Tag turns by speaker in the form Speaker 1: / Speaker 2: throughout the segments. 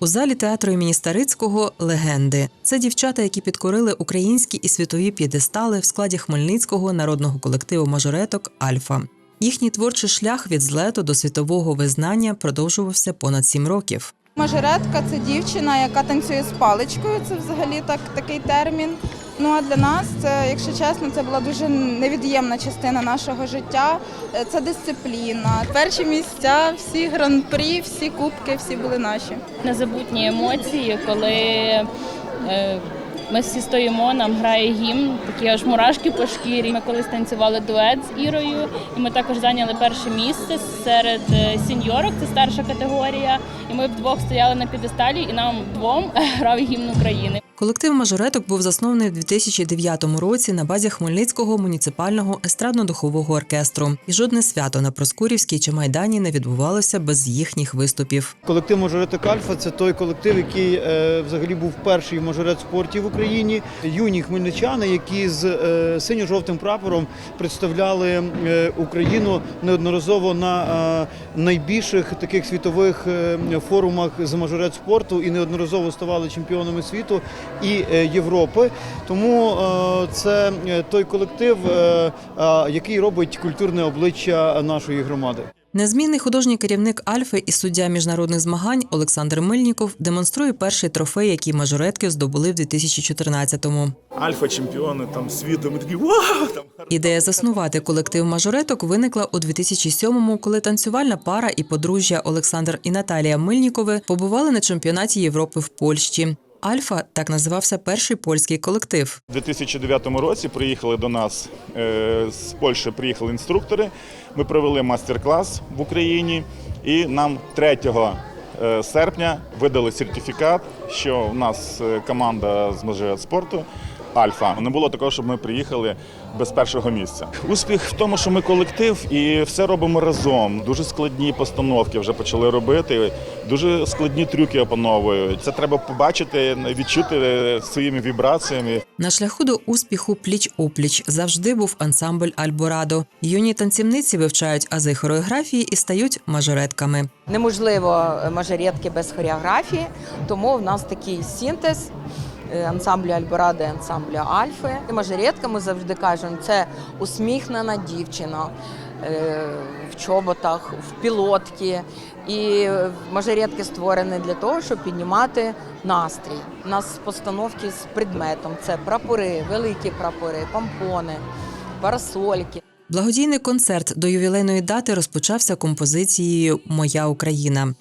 Speaker 1: У залі театру імені Старицького легенди. Це дівчата, які підкорили українські і світові п'єдестали в складі Хмельницького народного колективу мажореток Альфа. Їхній творчий шлях від злету до світового визнання продовжувався понад сім років.
Speaker 2: Мажоретка це дівчина, яка танцює з паличкою. Це взагалі так, такий термін. Ну а для нас, це, якщо чесно, це була дуже невід'ємна частина нашого життя. Е, Це дисципліна. Перші місця, всі гран-прі, всі кубки, всі були наші.
Speaker 3: незабутні емоції, коли е, ми всі стоїмо, нам грає гімн, такі аж мурашки по шкірі. Ми колись танцювали дует з Ірою, і ми також зайняли перше місце серед е, сіньорок, це старша категорія. І ми вдвох стояли на підесталі, і нам двом грав гімн України.
Speaker 1: Колектив мажореток був заснований в 2009 році на базі Хмельницького муніципального естрадно-духового оркестру. І жодне свято на Проскурівській чи Майдані не відбувалося без їхніх виступів.
Speaker 4: Колектив Мажореток Альфа це той колектив, який е, взагалі був перший мажорет спортів в Україні. Юні хмельничани, які з е, синьо-жовтим прапором представляли е, Україну неодноразово на найбільших таких світових форумах з мажорет спорту і неодноразово ставали чемпіонами світу і е, Європи. Тому е, це е, той колектив, який робить культурне обличчя нашої громади.
Speaker 1: Незмінний художній керівник Альфи і суддя міжнародних змагань Олександр Мильніков демонструє перший трофей, який мажоретки здобули в 2014-му.
Speaker 5: альфа чемпіони там світу. Ми такі вау! Там
Speaker 1: Ідея заснувати колектив мажореток виникла у 2007-му, коли танцювальна пара і подружжя Олександр і Наталія Мильнікови побували на чемпіонаті Європи в Польщі. Альфа так називався перший польський колектив.
Speaker 5: У 2009 році приїхали до нас е, з Польщі. Приїхали інструктори. Ми провели майстер-клас в Україні, і нам 3 е, серпня видали сертифікат, що в нас е, команда з спорту. Альфа не було такого, щоб ми приїхали без першого місця. Успіх в тому, що ми колектив і все робимо разом. Дуже складні постановки вже почали робити. Дуже складні трюки опановують. Це треба побачити, відчути своїми вібраціями.
Speaker 1: На шляху до успіху пліч опліч завжди був ансамбль Альборадо. Юні танцівниці вивчають ази хореографії і стають мажоретками.
Speaker 6: неможливо мажоретки без хореографії, тому в нас такий синтез ансамблю Альборади, ансамблю Альфи. Мажоретка, ми завжди кажемо, це усміхнена дівчина е, в чоботах, в пілотки. І мажоретки створені для того, щоб піднімати настрій. У нас постановки з предметом це прапори, великі прапори, помпони, парасольки.
Speaker 1: Благодійний концерт до ювілейної дати розпочався композицією
Speaker 7: Моя Україна.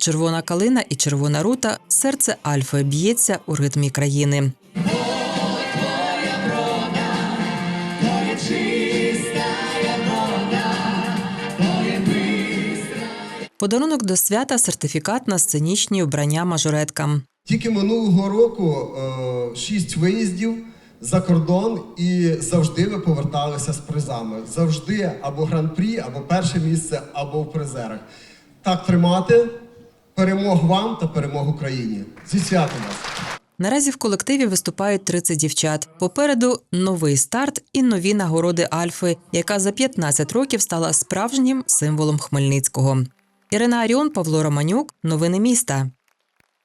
Speaker 1: Червона калина і червона рута серце Альфи б'ється у ритмі країни. Подарунок до свята сертифікат на сценічні вбрання мажореткам.
Speaker 8: Тільки минулого року е, шість виїздів за кордон і завжди ви поверталися з призами. Завжди або гран-прі, або перше місце, або в призерах. Так тримати. Перемог вам та перемог Україні. Зі святом вас!
Speaker 1: Наразі в колективі виступають 30 дівчат. Попереду новий старт і нові нагороди Альфи, яка за 15 років стала справжнім символом Хмельницького. Ірина Аріон, Павло Романюк. Новини міста.